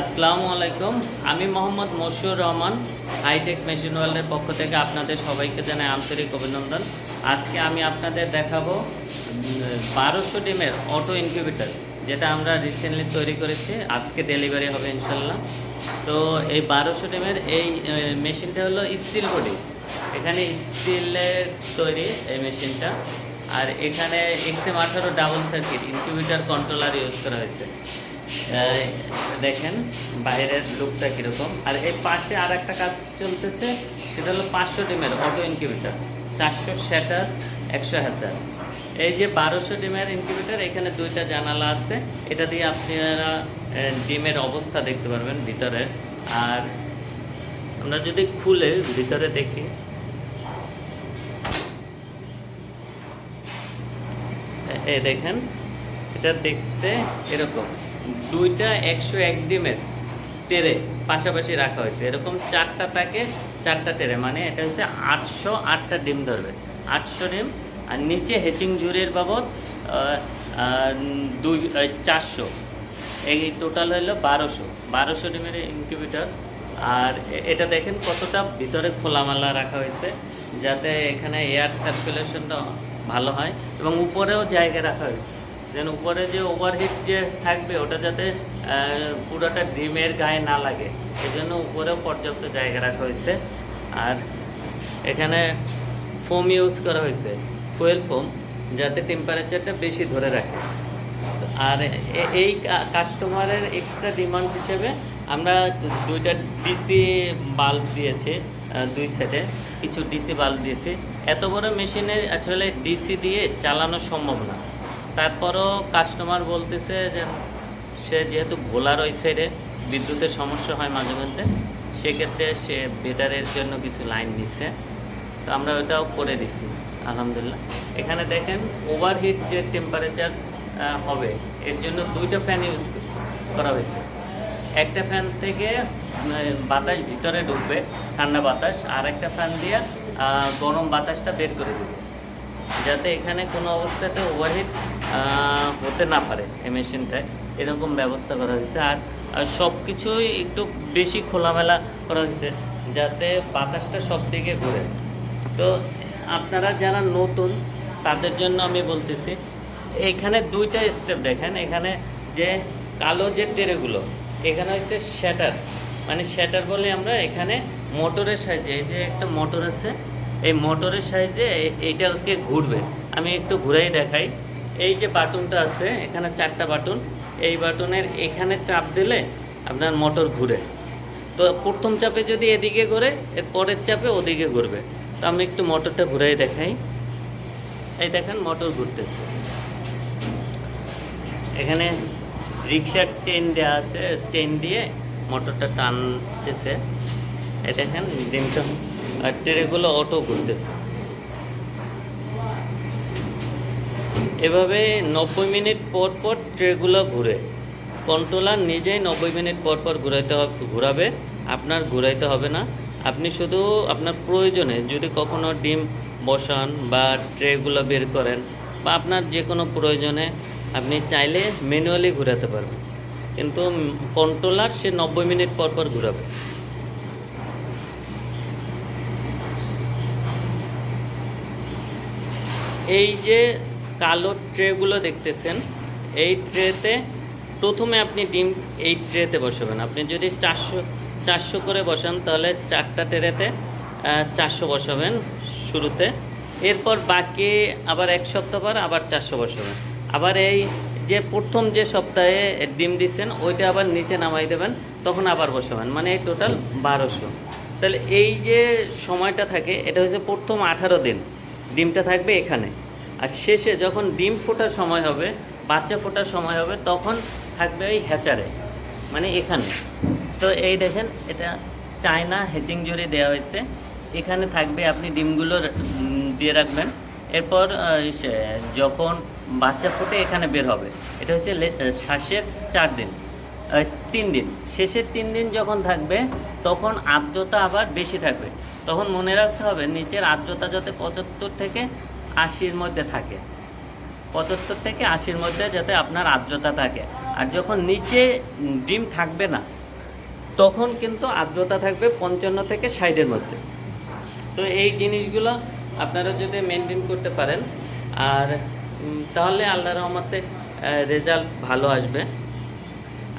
আসসালামু আলাইকুম। আমি মোহাম্মদ মশিউর রহমান হাইটেক মেশিন ওয়ার্ল্ডের পক্ষ থেকে আপনাদের সবাইকে জানাই আন্তরিক অভিনন্দন। আজকে আমি আপনাদের দেখাবো বারোশো ডিমের অটো ইনকিউবেটর যেটা আমরা রিসেন্টলি তৈরি করেছি। আজকে ডেলিভারি হবে ইনশাল্লাহ। তো এই বারোশো ডিমের এই মেশিনটা হলো স্টিল বডি এখানে স্টিলের তৈরি এই মেশিনটা আর এখানে এক্সএম আঠারো double circuit incubator controller use করা হয়েছে। দেখেন বাইরের লুকটা কীরকম। আর এই পাশে আর একটা কাজ চলতেছে, সেটা হলো পাঁচশো ডিমের অটো ইনকিউবেটার চারশো শ্যাটার একশো হাজার। এই যে বারোশো ডিমের ইনকিউবেটার এখানে দুইটা জানালা আছে। এটা দিয়ে আপনারা ডিমের অবস্থা দেখতে পারবেন ভিতরে। আর আমরা যদি খুলে ভিতরে দেখি এ- দেখেন, এটা দেখতে এরকম। দুইটা একশো এক ডিমের টেরে পাশাপাশি রাখা হয়েছে। এরকম চারটা প্যাকে চারটা টেরে মানে এটা হচ্ছে আটশো আটটা ডিম ধরবে। আটশো ডিম, আর নিচে হেচিং জুড়ির বাবদ দুই চারশো। এই টোটাল হলো বারোশো। বারোশো ডিমের ইনকিউবেটর আর এটা দেখেন কতটা ভিতরে খোলামেলা রাখা হয়েছে, যাতে এখানে এয়ার সার্কুলেশনটা ভালো হয় এবং উপরেও জায়গা রাখা হয়েছে। যেন উপরে যে ওভারহিট যে থাকবে, ওটা যাতে পুরোটা ডিমের গায়ে না লাগে। সেজন্য উপরেও পর্যাপ্ত জায়গা রাখা হয়েছে। আর এখানে ফোম ইউজ করা হয়েছে। ফুয়েল ফোম যাতে টেম্পারেচারটা বেশি ধরে রাখে। আর এই কাস্টমারের এক্সট্রা ডিমান্ড হিসেবে আমরা দুইটা ডিসি বাল্ব দিয়েছি দুই সেটে কিছু ডিসি বাল্ব দিয়েছি। এত বড় মেশিনে আসলে ডিসি দিয়ে চালানো সম্ভব না। তারপরও কাস্টমার বলতেছে যে সে যেহেতু ভোলার ওই সাইডে বিদ্যুতের সমস্যা হয় মাঝে মধ্যে, সেক্ষেত্রে সে বেটারের জন্য কিছু লাইন দিচ্ছে তো আমরা ওটাও করে দিছি, আলহামদুলিল্লাহ। এখানে দেখেন ওভারহিট যে টেম্পারেচার হবে, এর জন্য দুইটা ফ্যান ইউজ করা হয়েছে। একটা ফ্যান থেকে বাতাস ভিতরে ঢুকবে, ঠান্ডা বাতাস, আর একটা ফ্যান দিয়ে গরম বাতাসটা বের করে দেবে। যাতে এখানে কোনো অবস্থাতে ওভারহিট হতে না পারে এই মেশিনটায়। এরকম ব্যবস্থা করা হয়েছে। আর সব কিছুই একটু বেশি খোলামেলা করা হয়েছে, যাতে বাতাসটা সব দিকে ঘুরে। তো আপনারা যারা নতুন, তাদের জন্য আমি বলতেছি, এখানে দুইটা স্টেপ দেখেন। এখানে যে কালো যে টেরেগুলো এখানে হচ্ছে শ্যাটার মানে শ্যাটার বলে আমরা এখানে মোটরের সাহায্যে, এই যে একটা মোটর আছে, এই মোটরের সাহায্যে এইটাকে ঘুরবে। আমি একটু ঘুরাই দেখাই। এই যে বাটনটা আছে, এখানে চারটা বাটন, এই বাটনের এখানে চাপ দিলে আপনার মোটর ঘুরে। তো প্রথম চাপে যদি এদিকে ঘুরে, এর পরের চাপে ওদিকে ঘুরবে। তো আমি একটু মোটরটা ঘুরাই দেখাই। এই দেখেন, মোটর ঘুরতেছে। এখানে রিক্সার চেন দেওয়া আছে চেন দিয়ে মোটরটা টানতেছে। এই দেখেন আর ট্রেগুলো অটো ঘুরতেছে। এভাবে নব্বই মিনিট পর পর ট্রেগুলো ঘুরে। কন্ট্রোলার নিজেই নব্বই মিনিট পর পর ঘুরাইতে হবে ঘুরাবে। আপনার ঘুরাইতে হবে না। আপনি শুধু আপনার প্রয়োজনে যদি কখনো ডিম বসান বা ট্রেগুলো বের করেন বা আপনার যে কোনো প্রয়োজনে, আপনি চাইলে ম্যানুয়ালি ঘুরাতে পারবেন। কিন্তু কন্ট্রোলার সে নব্বই মিনিট পর পর ঘুরাবে। এই যে কালো ট্রেগুলো দেখতেছেন, এই ট্রেতে প্রথমে আপনি ডিম এই ট্রেতে বসাবেন। আপনি যদি চারশো চারশো করে বসান, তাহলে চারটা ট্রেতে চারশো বসাবেন শুরুতে। এরপর বাকি আবার এক সপ্তাহ পর আবার চারশো বসাবেন। আবার এই যে প্রথম যে সপ্তাহে ডিম দিচ্ছেন ওইটা আবার নিচে নামাই দেবেন, তখন আবার বসাবেন। মানে এই টোটাল বারোশো। তাহলে এই যে সময়টা থাকে, এটা হচ্ছে প্রথম আঠারো দিন। ডিমটা থাকবে এখানে। আর শেষে যখন ডিম ফোটার সময় হবে, বাচ্চা ফোটার সময় হবে, তখন থাকবে ওই হ্যাচারে মানে এখানে। তো এই দেখেন, এটা চায়না হেচিং জুড়ে দেওয়া হয়েছে। এখানে থাকবে আপনি ডিমগুলো দিয়ে রাখবেন। এরপর যখন বাচ্চা ফোটে, এখানে বের হবে। এটা হচ্ছে শ্বাসের চার দিন তিন দিন। শেষের তিন দিন যখন থাকবে, তখন আর্দ্রতা আবার বেশি থাকবে। তখন মনে রাখতে হবে, নিচের আর্দ্রতা যাতে পঁচাত্তর থেকে আশির মধ্যে থাকে। পঁচাত্তর থেকে আশির মধ্যে যাতে আপনার আর্দ্রতা থাকে। আর যখন নিচে ডিম থাকবে না, তখন কিন্তু আর্দ্রতা থাকবে পঞ্চান্ন থেকে ষাটের মধ্যে। তো এই জিনিসগুলো আপনারা যদি মেনটেন করতে পারেন, আর তাহলে আল্লাহ রহমতে রেজাল্ট ভালো আসবে।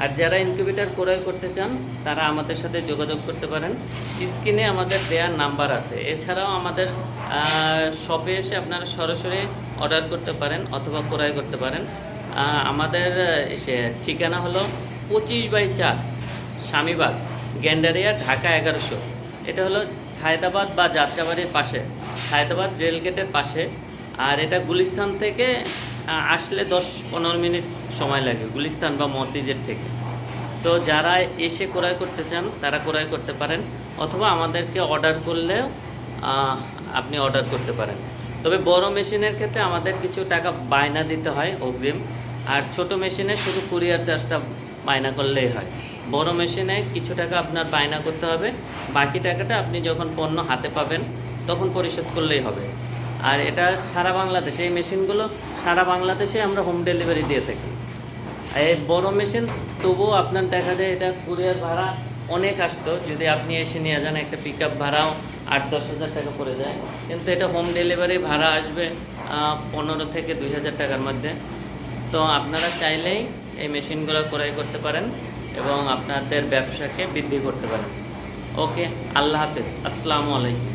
আর যারা ইনকিউবেটার ক্রয় করতে চান, তারা আমাদের সাথে যোগাযোগ করতে পারেন। স্ক্রিনে আমাদের দেওয়ার নাম্বার আছে। এছাড়াও আমাদের শপে এসে আপনারা সরাসরি অর্ডার করতে পারেন অথবা ক্রয় করতে পারেন। আমাদের সে ঠিকানা হলো পঁচিশ বাই চার, স্বামীবাগ, গ্যান্ডারিয়া, ঢাকা এগারোশো। এটা হলো সায়দাবাদ বা যাত্রাবাড়ির পাশে। সায়দাবাদ রেলগেটের পাশে। আর এটা গুলিস্তান থেকে আসলে দশ পনেরো মিনিট সময় লাগে, গুলিস্তান বা মতিজের থেকে। তো যারা এসে ক্রয় করতে চান, তারা ক্রয় করতে পারেন, অথবা আমাদেরকে অর্ডার করলেও আপনি অর্ডার করতে পারেন। তবে বড় মেশিনের ক্ষেত্রে আমাদের কিছু টাকা বায়না দিতে হয় অগ্রিম, আর ছোট মেশিনে শুধু কুরিয়ার চার্জটা বায়না করলেই হয়। বড় মেশিনে কিছু টাকা আপনার বায়না করতে হবে, বাকি টাকাটা আপনি যখন পণ্য হাতে পাবেন, তখন পরিশোধ করলেই হবে। আর এটা সারা বাংলাদেশে, এই মেশিনগুলো সারা বাংলাদেশে আমরা হোম ডেলিভারি দিয়ে থাকি। এই বড় মেশিন তবুও আপনার দেখা যায় এটা কুরিয়ার ভাড়া অনেক আসতো। যদি আপনি এসে নিয়ে যান, একটা পিক ভাড়াও আট, দশ হাজার টাকা পড়ে যায়। কিন্তু এটা হোম ডেলিভারি ভাড়া আসবে পনেরো থেকে দুই হাজার টাকার মধ্যে। তো আপনারা চাইলেই এই মেশিনগুলো ক্রয় করতে পারেন এবং আপনাদের ব্যবসাকে বৃদ্ধি করতে পারেন। ওকে, আল্লাহ হাফেজ। আসসালামু আলাইকুম।